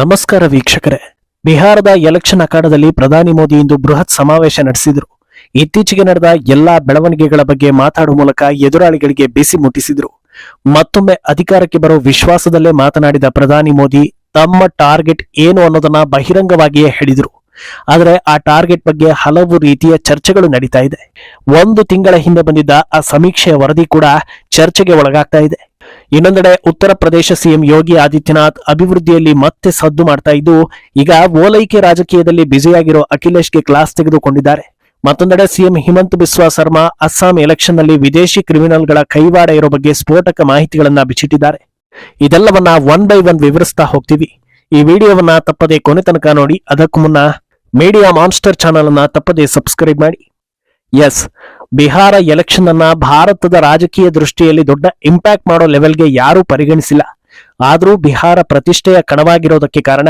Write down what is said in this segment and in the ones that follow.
ನಮಸ್ಕಾರ ವೀಕ್ಷಕರೇ. ಬಿಹಾರದ ಎಲೆಕ್ಷನ್ ಅಖಾಡದಲ್ಲಿ ಪ್ರಧಾನಿ ಮೋದಿ ಇಂದು ಬೃಹತ್ ಸಮಾವೇಶ ನಡೆಸಿದರು. ಇತ್ತೀಚೆಗೆ ನಡೆದ ಎಲ್ಲಾ ಬೆಳವಣಿಗೆಗಳ ಬಗ್ಗೆ ಮಾತಾಡುವ ಮೂಲಕ ಎದುರಾಳಿಗಳಿಗೆ ಬಿಸಿ ಮುಟ್ಟಿಸಿದರು. ಮತ್ತೊಮ್ಮೆ ಅಧಿಕಾರಕ್ಕೆ ಬರೋ ವಿಶ್ವಾಸದಲ್ಲೇ ಮಾತನಾಡಿದ ಪ್ರಧಾನಿ ಮೋದಿ, ತಮ್ಮ ಟಾರ್ಗೆಟ್ ಏನು ಅನ್ನೋದನ್ನ ಬಹಿರಂಗವಾಗಿಯೇ ಹೇಳಿದರು. ಆದರೆ ಆ ಟಾರ್ಗೆಟ್ ಬಗ್ಗೆ ಹಲವು ರೀತಿಯ ಚರ್ಚೆಗಳು ನಡೀತಾ ಇದೆ. ಒಂದು ತಿಂಗಳ ಹಿಂದೆ ಬಂದಿದ್ದ ಆ ಸಮೀಕ್ಷೆಯ ವರದಿ ಕೂಡ ಚರ್ಚೆಗೆ ಒಳಗಾಗ್ತಾ ಇದೆ. ಇನ್ನೊಂದೆಡೆ ಉತ್ತರ ಪ್ರದೇಶ ಸಿಎಂ ಯೋಗಿ ಆದಿತ್ಯನಾಥ್ ಅಭಿವೃದ್ಧಿಯಲ್ಲಿ ಮತ್ತೆ ಸದ್ದು ಮಾಡ್ತಾ ಇದ್ದು, ಈಗ ಓಲೈಕೆ ರಾಜಕೀಯದಲ್ಲಿ ಬ್ಯುಸಿಯಾಗಿರೋ ಅಖಿಲೇಶ್ಗೆ ಕ್ಲಾಸ್ ತೆಗೆದುಕೊಂಡಿದ್ದಾರೆ. ಮತ್ತೊಂದೆಡೆ ಸಿಎಂ ಹಿಮಂತ್ ಬಿಸ್ವಾ ಶರ್ಮಾ ಅಸ್ಸಾಂ ಎಲೆಕ್ಷನ್ನಲ್ಲಿ ವಿದೇಶಿ ಕ್ರಿಮಿನಲ್ಗಳ ಕೈವಾಡ ಇರೋ ಬಗ್ಗೆ ಸ್ಫೋಟಕ ಮಾಹಿತಿಗಳನ್ನ ಬಿಚ್ಚಿಟ್ಟಿದ್ದಾರೆ. ಇದೆಲ್ಲವನ್ನ ಒನ್ ಬೈ ಒನ್ ವಿವರಿಸ್ತಾ ಹೋಗ್ತೀವಿ. ಈ ವಿಡಿಯೋವನ್ನ ತಪ್ಪದೆ ಕೊನೆ ತನಕ ನೋಡಿ, ಅದಕ್ಕೂ ಮುನ್ನ ಮೀಡಿಯಾ ಮಾನ್ಸ್ಟರ್ ಚಾನಲ್ ಅನ್ನ ತಪ್ಪದೆ ಸಬ್ಸ್ಕ್ರೈಬ್ ಮಾಡಿ. ಎಸ್ ಬಿಹಾರ ಎಲೆಕ್ಷನ್ ಅನ್ನ ಭಾರತದ ರಾಜಕೀಯ ದೃಷ್ಟಿಯಲ್ಲಿ ದೊಡ್ಡ ಇಂಪ್ಯಾಕ್ಟ್ ಮಾಡೋ ಲೆವೆಲ್ಗೆ ಯಾರೂ ಪರಿಗಣಿಸಿಲ್ಲ. ಆದರೂ ಬಿಹಾರ ಪ್ರತಿಷ್ಠೆಯ ಕಣವಾಗಿರೋದಕ್ಕೆ ಕಾರಣ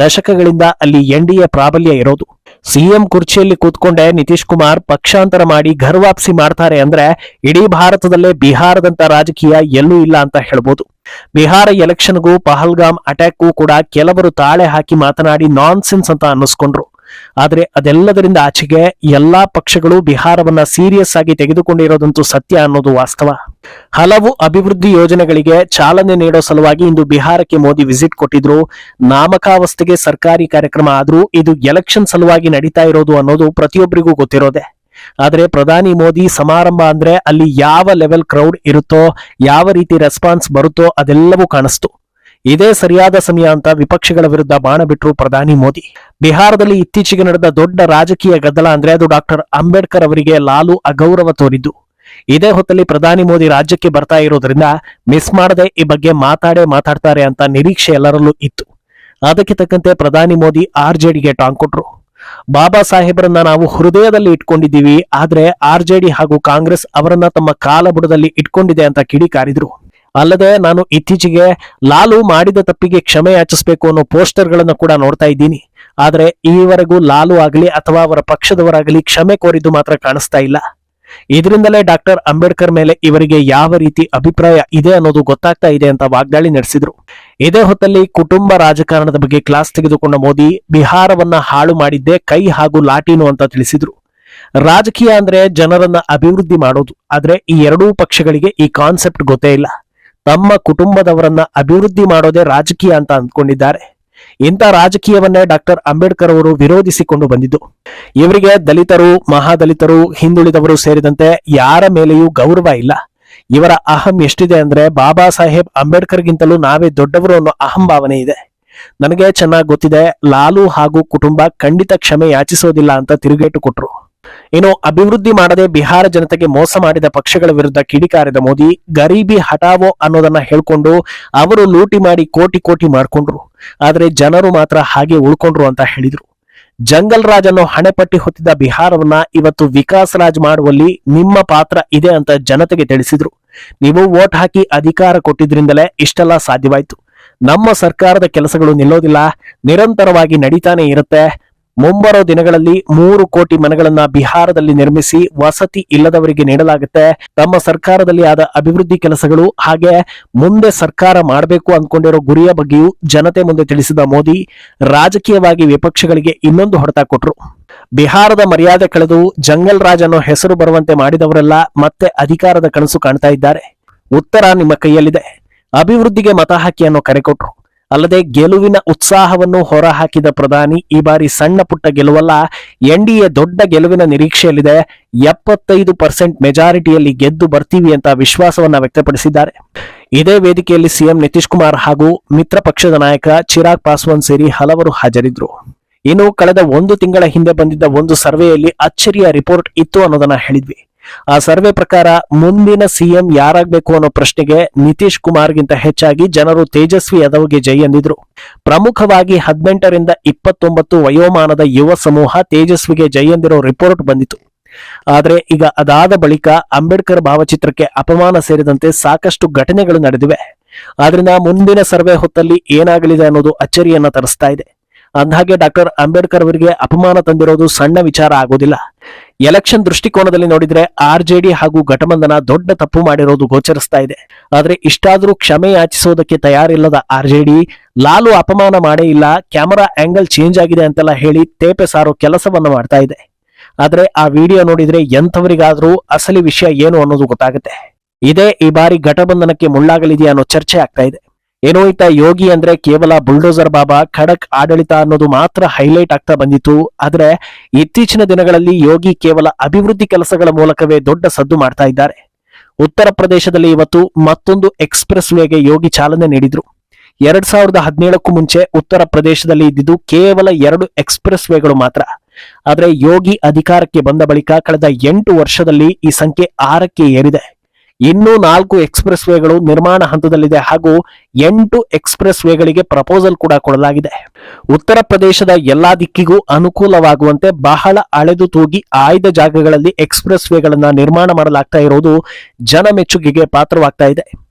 ದಶಕಗಳಿಂದ ಅಲ್ಲಿ ಎನ್ ಡಿ ಪ್ರಾಬಲ್ಯ ಇರೋದು. ಸಿಎಂ ಕುರ್ಚಿಯಲ್ಲಿ ಕೂತ್ಕೊಂಡೆ ನಿತೀಶ್ ಕುಮಾರ್ ಪಕ್ಷಾಂತರ ಮಾಡಿ ಘರ್ ವಾಪಸಿ ಮಾಡ್ತಾರೆ ಅಂದ್ರೆ ಇಡೀ ಭಾರತದಲ್ಲೇ ಬಿಹಾರದಂತ ರಾಜಕೀಯ ಎಲ್ಲೂ ಇಲ್ಲ ಅಂತ ಹೇಳ್ಬೋದು. ಬಿಹಾರ ಎಲೆಕ್ಷನ್ಗೂ ಪಹಲ್ಗಾಮ್ ಅಟ್ಯಾಕ್ಗೂ ಕೂಡ ಕೆಲವರು ತಾಳೆ ಹಾಕಿ ಮಾತನಾಡಿ ನಾನ್ ಸೆನ್ಸ್ ಅಂತ ಅನ್ನಿಸ್ಕೊಂಡ್ರು. ಆದ್ರೆ ಅದೆಲ್ಲದರಿಂದ ಆಚೆಗೆ ಎಲ್ಲಾ ಪಕ್ಷಗಳು ಬಿಹಾರವನ್ನ ಸೀರಿಯಸ್ ಆಗಿ ತೆಗೆದುಕೊಂಡಿರೋದಂತೂ ಸತ್ಯ ಅನ್ನೋದು ವಾಸ್ತವ. ಹಲವು ಅಭಿವೃದ್ಧಿ ಯೋಜನೆಗಳಿಗೆ ಚಾಲನೆ ನೀಡೋ ಸಲುವಾಗಿ ಇಂದು ಬಿಹಾರಕ್ಕೆ ಮೋದಿ ವಿಸಿಟ್ ಕೊಟ್ಟಿದ್ರು. ನಾಮಕಾವಸ್ಥೆಗೆ ಸರ್ಕಾರಿ ಕಾರ್ಯಕ್ರಮ ಆದ್ರೂ ಇದು ಎಲೆಕ್ಷನ್ ಸಲುವಾಗಿ ನಡೀತಾ ಇರೋದು ಅನ್ನೋದು ಪ್ರತಿಯೊಬ್ಬರಿಗೂ ಗೊತ್ತಿರೋದೆ. ಆದರೆ ಪ್ರಧಾನಿ ಮೋದಿ ಸಮಾರಂಭ ಅಂದ್ರೆ ಅಲ್ಲಿ ಯಾವ ಲೆವೆಲ್ ಕ್ರೌಡ್ ಇರುತ್ತೋ, ಯಾವ ರೀತಿ ರೆಸ್ಪಾನ್ಸ್ ಬರುತ್ತೋ ಅದೆಲ್ಲವೂ ಕಾಣಿಸ್ತು. ಇದೇ ಸರಿಯಾದ ಸಮಯ ಅಂತ ವಿಪಕ್ಷಗಳ ವಿರುದ್ಧ ಬಾಣ ಬಿಟ್ಟರು ಪ್ರಧಾನಿ ಮೋದಿ. ಬಿಹಾರದಲ್ಲಿ ಇತ್ತೀಚೆಗೆ ನಡೆದ ದೊಡ್ಡ ರಾಜಕೀಯ ಗದ್ದಲ ಅಂದ್ರೆ ಅದು ಡಾಕ್ಟರ್ ಅಂಬೇಡ್ಕರ್ ಅವರಿಗೆ ಲಾಲು ಅಗೌರವ ತೋರಿದ್ದು. ಇದೇ ಹೊತ್ತಲ್ಲಿ ಪ್ರಧಾನಿ ಮೋದಿ ರಾಜ್ಯಕ್ಕೆ ಬರ್ತಾ ಇರೋದ್ರಿಂದ ಮಿಸ್ ಮಾಡದೆ ಈ ಬಗ್ಗೆ ಮಾತಾಡೇ ಮಾತಾಡ್ತಾರೆ ಅಂತ ನಿರೀಕ್ಷೆ ಎಲ್ಲರಲ್ಲೂ ಇತ್ತು. ಅದಕ್ಕೆ ತಕ್ಕಂತೆ ಪ್ರಧಾನಿ ಮೋದಿ ಆರ್ ಜೆಡಿಗೆ ಟಾಂಗ್ ಕೊಟ್ರು. ಬಾಬಾ ಸಾಹೇಬರನ್ನ ನಾವು ಹೃದಯದಲ್ಲಿ ಇಟ್ಕೊಂಡಿದ್ದೀವಿ, ಆದ್ರೆ ಆರ್ ಜೆಡಿ ಹಾಗೂ ಕಾಂಗ್ರೆಸ್ ಅವರನ್ನ ತಮ್ಮ ಕಾಲಬುಡದಲ್ಲಿ ಇಟ್ಕೊಂಡಿದೆ ಅಂತ ಕಿಡಿಕಾರಿದ್ರು. ಅಲ್ಲದೆ ನಾನು ಇತ್ತೀಚೆಗೆ ಲಾಲು ಮಾಡಿದ ತಪ್ಪಿಗೆ ಕ್ಷಮೆ ಯಾಚಿಸಬೇಕು ಅನ್ನೋ ಪೋಸ್ಟರ್ಗಳನ್ನು ಕೂಡ ನೋಡ್ತಾ ಇದ್ದೀನಿ. ಆದರೆ ಈವರೆಗೂ ಲಾಲು ಆಗಲಿ ಅಥವಾ ಅವರ ಪಕ್ಷದವರಾಗಲಿ ಕ್ಷಮೆ ಕೋರಿದ್ದು ಮಾತ್ರ ಕಾಣಿಸ್ತಾ ಇಲ್ಲ. ಇದರಿಂದಲೇ ಡಾಕ್ಟರ್ ಅಂಬೇಡ್ಕರ್ ಮೇಲೆ ಇವರಿಗೆ ಯಾವ ರೀತಿ ಅಭಿಪ್ರಾಯ ಇದೆ ಅನ್ನೋದು ಗೊತ್ತಾಗ್ತಾ ಇದೆ ಅಂತ ವಾಗ್ದಾಳಿ ನಡೆಸಿದ್ರು. ಇದೇ ಹೊತ್ತಲ್ಲಿ ಕುಟುಂಬ ರಾಜಕಾರಣದ ಬಗ್ಗೆ ಕ್ಲಾಸ್ ತೆಗೆದುಕೊಂಡ ಮೋದಿ, ಬಿಹಾರವನ್ನ ಹಾಳು ಮಾಡಿದ್ದೇ ಕೈ ಹಾಗೂ ಲಾಟಿನು ಅಂತ ತಿಳಿಸಿದ್ರು. ರಾಜಕೀಯ ಅಂದ್ರೆ ಜನರನ್ನ ಅಭಿವೃದ್ಧಿ ಮಾಡೋದು. ಆದ್ರೆ ಈ ಎರಡೂ ಪಕ್ಷಗಳಿಗೆ ಈ ಕಾನ್ಸೆಪ್ಟ್ ಗೊತ್ತೇ ಇಲ್ಲ. ತಮ್ಮ ಕುಟುಂಬದವರನ್ನ ಅಭಿವೃದ್ಧಿ ಮಾಡೋದೇ ರಾಜಕೀಯ ಅಂತ ಅಂದ್ಕೊಂಡಿದ್ದಾರೆ. ಇಂಥ ರಾಜಕೀಯವನ್ನೇ ಡಾಕ್ಟರ್ ಅಂಬೇಡ್ಕರ್ ಅವರು ವಿರೋಧಿಸಿಕೊಂಡು ಬಂದಿದ್ದು. ಇವರಿಗೆ ದಲಿತರು, ಮಹಾದಲಿತರು, ಹಿಂದುಳಿದವರು ಸೇರಿದಂತೆ ಯಾರ ಮೇಲೆಯೂ ಗೌರವ ಇಲ್ಲ. ಇವರ ಅಹಂ ಎಷ್ಟಿದೆ ಅಂದ್ರೆ ಬಾಬಾ ಸಾಹೇಬ್ ಅಂಬೇಡ್ಕರ್ಗಿಂತಲೂ ನಾವೇ ದೊಡ್ಡವರು ಅನ್ನೋ ಅಹಂಭಾವನೆ ಇದೆ. ನನಗೆ ಚೆನ್ನಾಗಿ ಗೊತ್ತಿದೆ, ಲಾಲು ಹಾಗೂ ಕುಟುಂಬ ಖಂಡಿತ ಕ್ಷಮೆ ಯಾಚಿಸೋದಿಲ್ಲ ಅಂತ ತಿರುಗೇಟು ಕೊಟ್ರು. ಇನ್ನು ಅಭಿವೃದ್ಧಿ ಮಾಡದೆ ಬಿಹಾರ ಜನತೆಗೆ ಮೋಸ ಮಾಡಿದ ಪಕ್ಷಗಳ ವಿರುದ್ಧ ಕಿಡಿಕಾರಿದ ಮೋದಿ, ಗರೀಬಿ ಹಟಾವೋ ಅನ್ನೋದನ್ನ ಹೇಳ್ಕೊಂಡು ಅವರು ಲೂಟಿ ಮಾಡಿ ಕೋಟಿ ಕೋಟಿ ಮಾಡ್ಕೊಂಡ್ರು. ಆದ್ರೆ ಜನರು ಮಾತ್ರ ಹಾಗೆ ಉಳ್ಕೊಂಡ್ರು ಅಂತ ಹೇಳಿದ್ರು. ಜಂಗಲ್ ರಾಜ್ ಅನ್ನೋ ಹಣೆಪಟ್ಟಿ ಹೊತ್ತಿದ್ದ ಬಿಹಾರವನ್ನ ಇವತ್ತು ವಿಕಾಸ್ ರಾಜ್ ಮಾಡುವಲ್ಲಿ ನಿಮ್ಮ ಪಾತ್ರ ಇದೆ ಅಂತ ಜನತೆಗೆ ತಿಳಿಸಿದ್ರು. ನೀವು ವೋಟ್ ಹಾಕಿ ಅಧಿಕಾರ ಕೊಟ್ಟಿದ್ರಿಂದಲೇ ಇಷ್ಟೆಲ್ಲ ಸಾಧ್ಯವಾಯ್ತು. ನಮ್ಮ ಸರ್ಕಾರದ ಕೆಲಸಗಳು ನಿಲ್ಲೋದಿಲ್ಲ, ನಿರಂತರವಾಗಿ ನಡೀತಾನೆ ಇರುತ್ತೆ ಮುಂಬರೋ ದಿನಗಳಲ್ಲಿ ಮೂರು ಕೋಟಿ ಮನೆಗಳನ್ನ ಬಿಹಾರದಲ್ಲಿ ನಿರ್ಮಿಸಿ ವಸತಿ ಇಲ್ಲದವರಿಗೆ ನೀಡಲಾಗುತ್ತೆ. ತಮ್ಮ ಸರ್ಕಾರದಲ್ಲಿ ಆದ ಅಭಿವೃದ್ಧಿ ಕೆಲಸಗಳು ಹಾಗೆ ಮುಂದೆ ಸರ್ಕಾರ ಮಾಡಬೇಕು ಅಂದ್ಕೊಂಡಿರೋ ಗುರಿಯ ಬಗ್ಗೆಯೂ ಜನತೆ ಮುಂದೆ ತಿಳಿಸಿದ ಮೋದಿ, ರಾಜಕೀಯವಾಗಿ ವಿಪಕ್ಷಗಳಿಗೆ ಇನ್ನೊಂದು ಹೊಡೆತ ಕೊಟ್ರು. ಬಿಹಾರದ ಮರ್ಯಾದೆ ಕಳೆದು ಜಂಗಲ್ ರಾಜ್ ಅನ್ನೋ ಹೆಸರು ಬರುವಂತೆ ಮಾಡಿದವರೆಲ್ಲ ಮತ್ತೆ ಅಧಿಕಾರದ ಕನಸು ಕಾಣ್ತಾ ಇದ್ದಾರೆ. ಉತ್ತರ ನಿಮ್ಮ ಕೈಯಲ್ಲಿದೆ. ಅಭಿವೃದ್ಧಿಗೆ ಮತ ಹಾಕಿ ಅನ್ನೋ ಕರೆ ಕೊಟ್ರು. ಅಲ್ಲದೆ ಗೆಲುವಿನ ಉತ್ಸಾಹವನ್ನು ಹೊರಹಾಕಿದ ಪ್ರಧಾನಿ ಈ ಬಾರಿ ಸಣ್ಣ ಪುಟ್ಟ ಗೆಲುವಲ್ಲ ಎನ್ಡಿಎ ದೊಡ್ಡ ಗೆಲುವಿನ ನಿರೀಕ್ಷೆಯಲ್ಲಿದೆ. ಎಪ್ಪತ್ತೈದು ಪರ್ಸೆಂಟ್ ಮೆಜಾರಿಟಿಯಲ್ಲಿ ಗೆದ್ದು ಬರ್ತೀವಿ ಅಂತ ವಿಶ್ವಾಸವನ್ನ ವ್ಯಕ್ತಪಡಿಸಿದ್ದಾರೆ. ಇದೇ ವೇದಿಕೆಯಲ್ಲಿ ಸಿಎಂ ನಿತೀಶ್ ಕುಮಾರ್ ಹಾಗೂ ಮಿತ್ರ ಪಕ್ಷದ ನಾಯಕ ಚಿರಾಗ್ ಪಾಸ್ವಾನ್ ಸೇರಿ ಹಲವರು ಹಾಜರಿದ್ರು. ಇನ್ನು ಕಳೆದ ಒಂದು ತಿಂಗಳ ಹಿಂದೆ ಬಂದಿದ್ದ ಒಂದು ಸರ್ವೆಯಲ್ಲಿ ಅಚ್ಚರಿಯ ರಿಪೋರ್ಟ್ ಇತ್ತು ಅನ್ನೋದನ್ನ ಹೇಳಿದ್ವಿ. ಆ ಸರ್ವೆ ಪ್ರಕಾರ ಮುಂದಿನ ಸಿಎಂ ಯಾರಾಗಬೇಕು ಅನ್ನೋ ಪ್ರಶ್ನೆಗೆ ನಿತೀಶ್ ಕುಮಾರ್ಗಿಂತ ಹೆಚ್ಚಾಗಿ ಜನರು ತೇಜಸ್ವಿ ಯಾದವ್ಗೆ ಜೈ ಎಂದಿದ್ರು ಪ್ರಮುಖವಾಗಿ ಹದಿನೆಂಟರಿಂದ ಇಪ್ಪತ್ತೊಂಬತ್ತು ವಯೋಮಾನದ ಯುವ ಸಮೂಹ ತೇಜಸ್ವಿಗೆ ಜೈ ಎಂದಿರೋ ರಿಪೋರ್ಟ್ ಬಂದಿತು ಆದರೆ ಈಗ ಅದಾದ ಬಳಿಕ ಅಂಬೇಡ್ಕರ್ ಭಾವಚಿತ್ರಕ್ಕೆ ಅಪಮಾನ ಸೇರಿದಂತೆ ಸಾಕಷ್ಟು ಘಟನೆಗಳು ನಡೆದಿವೆ. ಆದ್ರಿಂದ ಮುಂದಿನ ಸರ್ವೆ ಹೊತ್ತಲ್ಲಿ ಏನಾಗಲಿದೆ ಅನ್ನೋದು ಅಚ್ಚರಿಯನ್ನ ತರಿಸ್ತಾ ಇದೆ. ಅಂದ್ಹಾಗೆ ಡಾಕ್ಟರ್ ಅಂಬೇಡ್ಕರ್ ಅವರಿಗೆ ಅಪಮಾನ ತಂದಿರೋದು ಸಣ್ಣ ವಿಚಾರ ಆಗೋದಿಲ್ಲ. ಎಲೆಕ್ಷನ್ ದೃಷ್ಟಿಕೋನದಲ್ಲಿ ನೋಡಿದ್ರೆ ಡಿ ಹಾಗೂ ಘಟಬಂಧನ ದೊಡ್ಡ ತಪ್ಪು ಮಾಡಿರೋದು ಗೋಚರಿಸ್ತಾ ಇದೆ. ಆದ್ರೆ ಇಷ್ಟಾದ್ರೂ ಕ್ಷಮೆ ಯಾಚಿಸೋದಕ್ಕೆ ತಯಾರಿಲ್ಲದ ಆರ್ಜೆಡಿ ಲಾಲು ಅಪಮಾನ ಮಾಡೇ ಇಲ್ಲ, ಕ್ಯಾಮರಾ ಆಂಗಲ್ ಚೇಂಜ್ ಆಗಿದೆ ಅಂತೆಲ್ಲ ಹೇಳಿ ತೇಪೆ ಸಾರೋ ಕೆಲಸವನ್ನ ಮಾಡ್ತಾ ಇದೆ. ಆದ್ರೆ ಆ ವಿಡಿಯೋ ನೋಡಿದ್ರೆ ಎಂಥವರಿಗಾದ್ರೂ ಅಸಲಿ ವಿಷಯ ಏನು ಅನ್ನೋದು ಗೊತ್ತಾಗುತ್ತೆ. ಇದೇ ಈ ಬಾರಿ ಘಟಬಂಧನಕ್ಕೆ ಮುಳ್ಳಾಗಲಿದೆಯಾ ಅನ್ನೋ ಚರ್ಚೆ ಆಗ್ತಾ ಇದೆ. ಏನೋ ಯೋಗಿ ಅಂದ್ರೆ ಕೇವಲ ಬುಲ್ಡೋಸರ್ ಬಾಬಾ, ಖಡಕ್ ಆಡಳಿತ ಅನ್ನೋದು ಮಾತ್ರ ಹೈಲೈಟ್ ಆಗ್ತಾ ಬಂದಿತ್ತು. ಆದ್ರೆ ಇತ್ತೀಚಿನ ದಿನಗಳಲ್ಲಿ ಯೋಗಿ ಕೇವಲ ಅಭಿವೃದ್ಧಿ ಕೆಲಸಗಳ ಮೂಲಕವೇ ದೊಡ್ಡ ಸದ್ದು ಮಾಡ್ತಾ ಇದ್ದಾರೆ. ಉತ್ತರ ಪ್ರದೇಶದಲ್ಲಿ ಇವತ್ತು ಮತ್ತೊಂದು ಎಕ್ಸ್ಪ್ರೆಸ್ ವೇಗೆ ಯೋಗಿ ಚಾಲನೆ ನೀಡಿದ್ರು. ಎರಡ್ ಸಾವಿರದ ಹದಿನೇಳಕ್ಕೂ ಮುಂಚೆ ಉತ್ತರ ಪ್ರದೇಶದಲ್ಲಿ ಇದ್ದಿದ್ದು ಕೇವಲ ಎರಡು ಎಕ್ಸ್ಪ್ರೆಸ್ ವೇಗಳು ಮಾತ್ರ. ಆದ್ರೆ ಯೋಗಿ ಅಧಿಕಾರಕ್ಕೆ ಬಂದ ಬಳಿಕ ಕಳೆದ ಎಂಟು ವರ್ಷದಲ್ಲಿ ಈ ಸಂಖ್ಯೆ ಆರಕ್ಕೆ ಏರಿದೆ. ಇನ್ನೂ ನಾಲ್ಕು ಎಕ್ಸ್ಪ್ರೆಸ್ ವೇಗಳು ನಿರ್ಮಾಣ ಹಂತದಲ್ಲಿದೆ ಹಾಗೂ ಎಂಟು ಎಕ್ಸ್ಪ್ರೆಸ್ ವೇಗಳಿಗೆ ಪ್ರಪೋಸಲ್ ಕೂಡ ಕೊಡಲಾಗಿದೆ. ಉತ್ತರ ಪ್ರದೇಶದ ಎಲ್ಲಾ ದಿಕ್ಕಿಗೂ ಅನುಕೂಲವಾಗುವಂತೆ ಬಹಳ ಅಳೆದು ತೂಗಿ ಆಯ್ದ ಜಾಗಗಳಲ್ಲಿ ಎಕ್ಸ್ಪ್ರೆಸ್ ವೇಗಳನ್ನ ನಿರ್ಮಾಣ ಮಾಡಲಾಗ್ತಾ ಇರೋದು ಜನ ಮೆಚ್ಚುಗೆಗೆ ಪಾತ್ರವಾಗ್ತಾ ಇದೆ.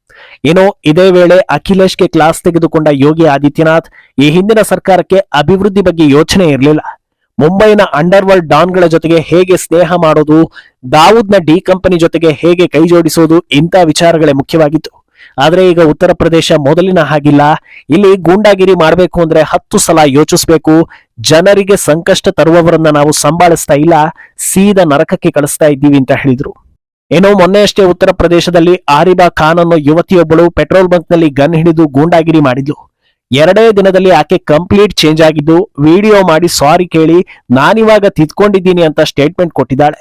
ಏನೋ ಇದೇ ವೇಳೆ ಅಖಿಲೇಶ್ಗೆ ಕ್ಲಾಸ್ ತೆಗೆದುಕೊಂಡ ಯೋಗಿ ಆದಿತ್ಯನಾಥ್ ಈ ಹಿಂದಿನ ಸರ್ಕಾರಕ್ಕೆ ಅಭಿವೃದ್ಧಿ ಬಗ್ಗೆ ಯೋಚನೆ ಇರಲಿಲ್ಲ. ಮುಂಬೈನ ಅಂಡರ್ ವರ್ಲ್ಡ್ ಡಾನ್ಗಳ ಜೊತೆಗೆ ಹೇಗೆ ಸ್ನೇಹ ಮಾಡೋದು, ದಾವೂದ್ನ ಡಿ ಕಂಪನಿ ಜೊತೆಗೆ ಹೇಗೆ ಕೈ ಜೋಡಿಸೋದು ಇಂಥ ವಿಚಾರಗಳೇ ಮುಖ್ಯವಾಗಿತ್ತು. ಆದ್ರೆ ಈಗ ಉತ್ತರ ಪ್ರದೇಶ ಮೊದಲಿನ ಹಾಗಿಲ್ಲ. ಇಲ್ಲಿ ಗೂಂಡಾಗಿರಿ ಮಾಡಬೇಕು ಅಂದ್ರೆ ಹತ್ತು ಸಲ ಯೋಚಿಸಬೇಕು. ಜನರಿಗೆ ಸಂಕಷ್ಟ ತರುವವರನ್ನ ನಾವು ಸಂಭಾಳಿಸ್ತಾ ಇಲ್ಲ. ಸೀದಾ ನರಕಕ್ಕೆ ಕಳಿಸ್ತಾ ಇದ್ದೀವಿ ಅಂತ ಹೇಳಿದ್ರು. ಏನೋ ಮೊನ್ನೆಯಷ್ಟೇ ಉತ್ತರ ಪ್ರದೇಶದಲ್ಲಿ ಆರಿಬಾ ಖಾನ್ ಅನ್ನೋ ಯುವತಿಯೊಬ್ಬಳು ಪೆಟ್ರೋಲ್ ಬಂಕ್ನಲ್ಲಿ ಗನ್ ಹಿಡಿದು ಗೂಂಡಾಗಿರಿ ಮಾಡಿದ್ಲು. ಎರಡೇ ದಿನದಲ್ಲಿ ಆಕೆ ಕಂಪ್ಲೀಟ್ ಚೇಂಜ್ ಆಗಿದ್ದು ವಿಡಿಯೋ ಮಾಡಿ ಸಾರಿ ಕೇಳಿ, ನಾನಿವಾಗ ತಿದ್ಕೊಂಡಿದ್ದೀನಿ ಅಂತ ಸ್ಟೇಟ್ಮೆಂಟ್ ಕೊಟ್ಟಿದ್ದಾಳೆ.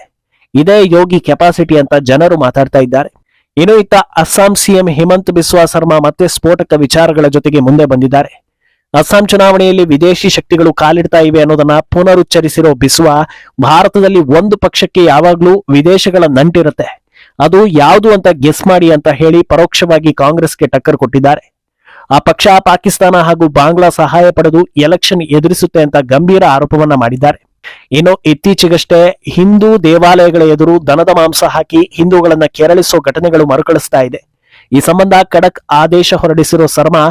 ಇದೇ ಯೋಗಿ ಕೆಪಾಸಿಟಿ ಅಂತ ಜನರು ಮಾತಾಡ್ತಾ ಇದ್ದಾರೆ. ಇನ್ನು ಇತ್ತ ಅಸ್ಸಾಂ ಸಿಎಂ ಹಿಮಂತ್ ಬಿಸ್ವಾ ಶರ್ಮಾ ಮತ್ತೆ ಸ್ಫೋಟಕ ವಿಚಾರಗಳ ಜೊತೆಗೆ ಮುಂದೆ ಬಂದಿದ್ದಾರೆ. ಅಸ್ಸಾಂ ಚುನಾವಣೆಯಲ್ಲಿ ವಿದೇಶಿ ಶಕ್ತಿಗಳು ಕಾಲಿಡ್ತಾ ಇವೆ ಅನ್ನೋದನ್ನ ಪುನರುಚ್ಚರಿಸಿರೋ ಬಿಸ್ವಾ, ಭಾರತದಲ್ಲಿ ಒಂದು ಪಕ್ಷಕ್ಕೆ ಯಾವಾಗ್ಲೂ ವಿದೇಶಗಳ ನಂಟಿರುತ್ತೆ. ಅದು ಯಾವುದು ಅಂತ ಗೆಸ್ ಮಾಡಿ ಅಂತ ಹೇಳಿ ಪರೋಕ್ಷವಾಗಿ ಕಾಂಗ್ರೆಸ್ಗೆ ಟಕ್ಕರ್ ಕೊಟ್ಟಿದ್ದಾರೆ. ಆ ಪಕ್ಷ ಪಾಕಿಸ್ತಾನ ಹಾಗೂ ಬಾಂಗ್ಲಾ ಸಹಾಯ ಪಡೆದು ಎಲೆಕ್ಷನ್ ಎದುರಿಸುತ್ತೆ ಅಂತ ಗಂಭೀರ ಆರೋಪವನ್ನ ಮಾಡಿದ್ದಾರೆ. ಇನ್ನು ಇತ್ತೀಚೆಗಷ್ಟೇ ಹಿಂದೂ ದೇವಾಲಯಗಳ ಎದುರು ದನದ ಮಾಂಸ ಹಾಕಿ ಹಿಂದೂಗಳನ್ನ ಕೆರಳಿಸುವ ಘಟನೆಗಳು ಮರುಕಳಿಸ್ತಾ ಇದೆ. ಈ ಸಂಬಂಧ ಖಡಕ್ ಆದೇಶ ಹೊರಡಿಸಿರೋ ಶರ್ಮಾ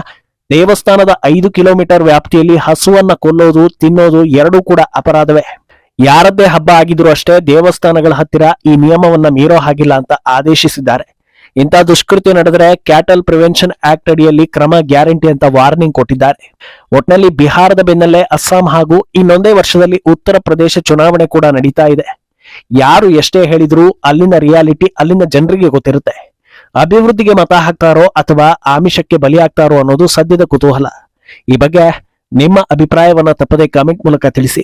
ದೇವಸ್ಥಾನದ ಐದು ಕಿಲೋಮೀಟರ್ ವ್ಯಾಪ್ತಿಯಲ್ಲಿ ಹಸುವನ್ನ ಕೊಲ್ಲೋದು, ತಿನ್ನೋದು ಎರಡೂ ಕೂಡ ಅಪರಾಧವೇ. ಯಾರದ್ದೇ ಹಬ್ಬ ಆಗಿದ್ರು ಅಷ್ಟೇ ದೇವಸ್ಥಾನಗಳ ಹತ್ತಿರ ಈ ನಿಯಮವನ್ನ ಮೀರೋ ಹಾಗಿಲ್ಲ ಅಂತ ಆದೇಶಿಸಿದ್ದಾರೆ. ಇಂಥ ದುಷ್ಕೃತ್ಯ ನಡೆದರೆ ಕ್ಯಾಟಲ್ ಪ್ರಿವೆನ್ಷನ್ ಆಕ್ಟ್ ಅಡಿಯಲ್ಲಿ ಕ್ರಮ ಗ್ಯಾರಂಟಿ ಅಂತ ವಾರ್ನಿಂಗ್ ಕೊಟ್ಟಿದ್ದಾರೆ. ಒಟ್ನಲ್ಲಿ ಬಿಹಾರದ ಬೆನ್ನಲ್ಲೇ ಅಸ್ಸಾಂ ಹಾಗೂ ಇನ್ನೊಂದೇ ವರ್ಷದಲ್ಲಿ ಉತ್ತರ ಪ್ರದೇಶ ಚುನಾವಣೆ ಕೂಡ ನಡೀತಾ ಇದೆ. ಯಾರು ಎಷ್ಟೇ ಹೇಳಿದ್ರು ಅಲ್ಲಿನ ರಿಯಾಲಿಟಿ ಅಲ್ಲಿನ ಜನರಿಗೆ ಗೊತ್ತಿರುತ್ತೆ. ಅಭಿವೃದ್ಧಿಗೆ ಮತ ಹಾಕ್ತಾರೋ ಅಥವಾ ಆಮಿಷಕ್ಕೆ ಬಲಿಯಾಗ್ತಾರೋ ಅನ್ನೋದು ಸದ್ಯದ ಕುತೂಹಲ. ಈ ಬಗ್ಗೆ ನಿಮ್ಮ ಅಭಿಪ್ರಾಯವನ್ನ ತಪ್ಪದೆ ಕಾಮೆಂಟ್ ಮೂಲಕ ತಿಳಿಸಿ.